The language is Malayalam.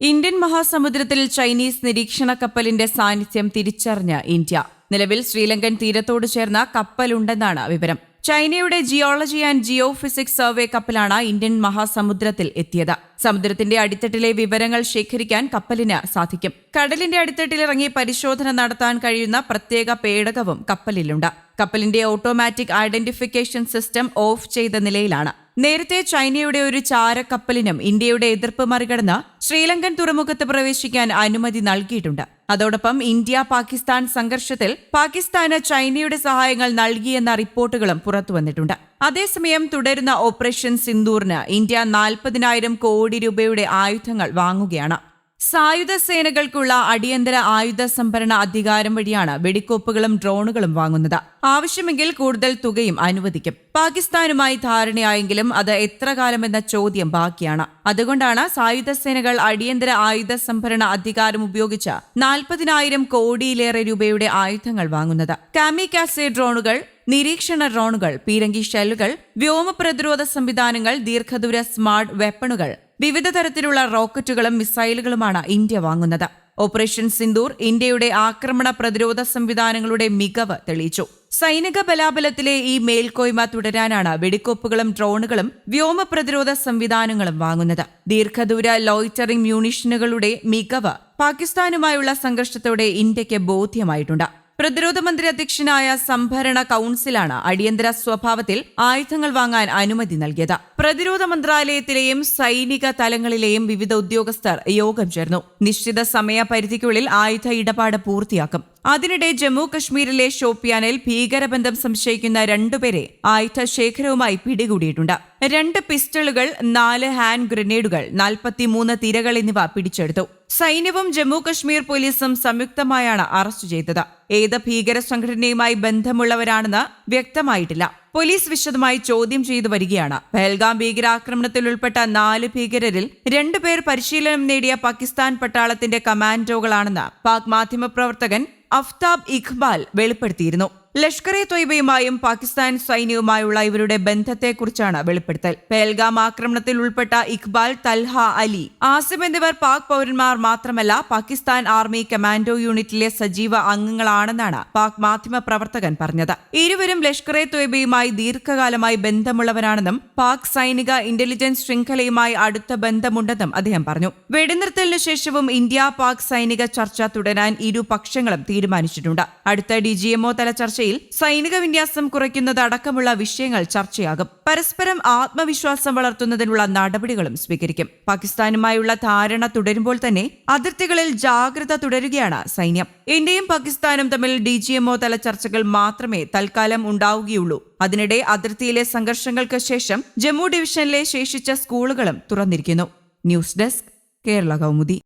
ഇന്ത്യൻ മഹാസമുദ്രത്തിൽ ചൈനീസ് നിരീക്ഷണ കപ്പലിന്റെ സാന്നിധ്യം തിരിച്ചറിഞ്ഞ ഇന്ത്യ. നിലവിൽ ശ്രീലങ്കൻ തീരത്തോട് ചേർന്ന കപ്പലുണ്ടെന്നാണ് വിവരം. ചൈനയുടെ geology and geo physics survey കപ്പലാണ് Indian മഹാസമുദ്രത്തിൽ എത്തിയത്. സമുദ്രത്തിന്റെ അടിത്തട്ടിലെ വിവരങ്ങൾ ശേഖരിക്കാൻ കപ്പലിന് സാധിക്കും. കടലിന്റെ അടിത്തട്ടിലിറങ്ങി പരിശോധന നടത്താൻ കഴിയുന്ന പ്രത്യേക പേടകവും കപ്പലിലുണ്ട്. കപ്പലിന്റെ ഓട്ടോമാറ്റിക് ഐഡന്റിഫിക്കേഷൻ സിസ്റ്റം ഓഫ് ചെയ്ത നിലയിലാണ്. നേരത്തെ ചൈനയുടെ ഒരു ചാരക്കപ്പലിനും ഇന്ത്യയുടെ എതിർപ്പ് മറികടന്ന് ശ്രീലങ്കൻ തുറമുഖത്ത് പ്രവേശിക്കാൻ അനുമതി നൽകിയിട്ടുണ്ട്. അതോടൊപ്പം ഇന്ത്യ പാകിസ്ഥാൻ സംഘർഷത്തിൽ പാകിസ്ഥാന് ചൈനയുടെ സഹായങ്ങൾ നൽകിയെന്ന റിപ്പോർട്ടുകളും പുറത്തുവന്നിട്ടുണ്ട് അതേസമയം തുടരുന്ന ഓപ്പറേഷൻ സിന്ദൂറിന് ഇന്ത്യ നാൽപ്പതിനായിരം കോടി രൂപയുടെ ആയുധങ്ങൾ വാങ്ങുകയാണ്. സായുധ സേനകൾക്കുള്ള അടിയന്തര ആയുധ സംഭരണ അധികാരം വഴിയാണ് വെടിക്കോപ്പുകളും ഡ്രോണുകളും വാങ്ങുന്നത്. ആവശ്യമെങ്കിൽ കൂടുതൽ തുകയും അനുവദിക്കും. പാകിസ്ഥാനുമായി ധാരണയായെങ്കിലും അത് എത്ര കാലമെന്ന ചോദ്യം ബാക്കിയാണ്. അതുകൊണ്ടാണ് സായുധ സേനകൾ അടിയന്തര ആയുധ സംഭരണ അധികാരം ഉപയോഗിച്ച് നാൽപ്പതിനായിരം കോടിയിലേറെ രൂപയുടെ ആയുധങ്ങൾ വാങ്ങുന്നത്. കാമികാസെ ഡ്രോണുകൾ നിരീക്ഷണ ഡ്രോണുകൾ പീരങ്കി ഷെല്ലുകൾ വ്യോമ പ്രതിരോധ സംവിധാനങ്ങൾ ദീർഘദൂര സ്മാർട്ട് വെപ്പണുകൾ വിവിധ തരത്തിലുള്ള റോക്കറ്റുകളും മിസൈലുകളുമാണ് ഇന്ത്യ വാങ്ങുന്നത്. ഓപ്പറേഷൻ സിന്ദൂർ ഇന്ത്യയുടെ ആക്രമണ പ്രതിരോധ സംവിധാനങ്ങളുടെ മികവ് തെളിയിച്ചു. സൈനിക ബലാബലത്തിലെ ഈ മേൽക്കോയ്മ തുടരാനാണ് വെടിക്കോപ്പുകളും ഡ്രോണുകളും വ്യോമ പ്രതിരോധ സംവിധാനങ്ങളും വാങ്ങുന്നത്. ദീർഘദൂര ലോയിറ്ററിംഗ് മ്യൂണിഷനുകളുടെ മികവ് പാകിസ്ഥാനുമായുള്ള സംഘർഷത്തോടെ ഇന്ത്യയ്ക്ക് ബോധ്യമായിട്ടുണ്ട്. പ്രതിരോധ മന്ത്രി അധ്യക്ഷനായ സംഭരണ കൌൺസിലാണ് അടിയന്തര സ്വഭാവത്തിൽ ആയുധങ്ങൾ വാങ്ങാൻ അനുമതി നൽകിയത്. പ്രതിരോധ മന്ത്രാലയത്തിലെയും സൈനിക തലങ്ങളിലെയും വിവിധ ഉദ്യോഗസ്ഥർ യോഗം ചേർന്നു. നിശ്ചിത സമയപരിധിക്കുള്ളിൽ ആയുധ ഇടപാട് പൂർത്തിയാക്കും. അതിനിടെ ജമ്മു കശ്മീരിലെ ഷോപ്പിയാനിൽ ഭീകരബന്ധം സംശയിക്കുന്ന രണ്ടുപേരെ ആയുധ ശേഖരവുമായി പിടികൂടിയിട്ടുണ്ട്. രണ്ട് പിസ്റ്റളുകൾ നാല് ഹാൻഡ് ഗ്രനേഡുകൾ നാൽപ്പത്തിമൂന്ന് തിരകൾ എന്നിവ പിടിച്ചെടുത്തു. സൈന്യവും ജമ്മു കശ്മീർ പോലീസും സംയുക്തമായാണ് അറസ്റ്റ് ചെയ്തത്. ഏത് ഭീകര സംഘടനയുമായി ബന്ധമുള്ളവരാണെന്ന് വ്യക്തമായിട്ടില്ല. പോലീസ് വിശദമായി ചോദ്യം ചെയ്തു വരികയാണ്. പഹൽഗാം ഭീകരാക്രമണത്തിൽ ഉൾപ്പെട്ട നാല് ഭീകരരിൽ രണ്ടുപേർ പരിശീലനം നേടിയ പാകിസ്ഥാൻ പട്ടാളത്തിന്റെ കമാൻഡോകളാണെന്ന് പാക് മാധ്യമപ്രവർത്തകൻ അഫ്താബ് ഇഖ്ബാൽ വെളിപ്പെടുത്തിയിരുന്നു. ലഷ്കർ എ തൊയ്ബയുമായും പാകിസ്ഥാൻ സൈന്യവുമായുള്ള ഇവരുടെ ബന്ധത്തെക്കുറിച്ചാണ് വെളിപ്പെടുത്തൽ. പേൽഗാം ആക്രമണത്തിൽ ഉൾപ്പെട്ട ഇക്ബാൽ തൽഹ അലി ആസിം എന്നിവർ പാക് പൗരന്മാർ മാത്രമല്ല പാകിസ്ഥാൻ ആർമി കമാൻഡോ യൂണിറ്റിലെ സജീവ അംഗങ്ങളാണെന്നാണ് പാക് മാധ്യമ പ്രവർത്തകൻ പറഞ്ഞത്. ഇരുവരും ലഷ്കർ എ തൊയ്ബയുമായി ദീർഘകാലമായി ബന്ധമുള്ളവരാണെന്നും പാക് സൈനിക ഇന്റലിജൻസ് ശൃംഖലയുമായി അടുത്ത ബന്ധമുണ്ടെന്നും അദ്ദേഹം പറഞ്ഞു. വെടിനിർത്തലിനു ശേഷവും ഇന്ത്യ പാക് സൈനിക ചർച്ച തുടരാൻ ഇരുപക്ഷങ്ങളും തീരുമാനിച്ചിട്ടുണ്ട്. അടുത്ത ഡിജിഎംഒ തല ചർച്ചയിൽ സൈനിക വിന്യാസം കുറയ്ക്കുന്നത് അടക്കമുള്ള വിഷയങ്ങൾ ചർച്ചയാകും. പരസ്പരം ആത്മവിശ്വാസം വളർത്തുന്നതിനുള്ള നടപടികളും സ്വീകരിക്കും. പാകിസ്ഥാനുമായുള്ള ധാരണ തുടരുമ്പോൾ തന്നെ അതിർത്തികളിൽ ജാഗ്രത തുടരുകയാണ് സൈന്യം. ഇന്ത്യയും പാകിസ്ഥാനും തമ്മിൽ ഡി ജി എംഒ തല ചർച്ചകൾ മാത്രമേ തൽക്കാലം ഉണ്ടാവുകയുള്ളൂ. അതിനിടെ അതിർത്തിയിലെ സംഘർഷങ്ങൾക്ക് ശേഷം ജമ്മു ഡിവിഷനിലെ ശേഷിച്ച സ്കൂളുകളും തുറന്നിരിക്കുന്നു. News desk Kerala Kaumudi.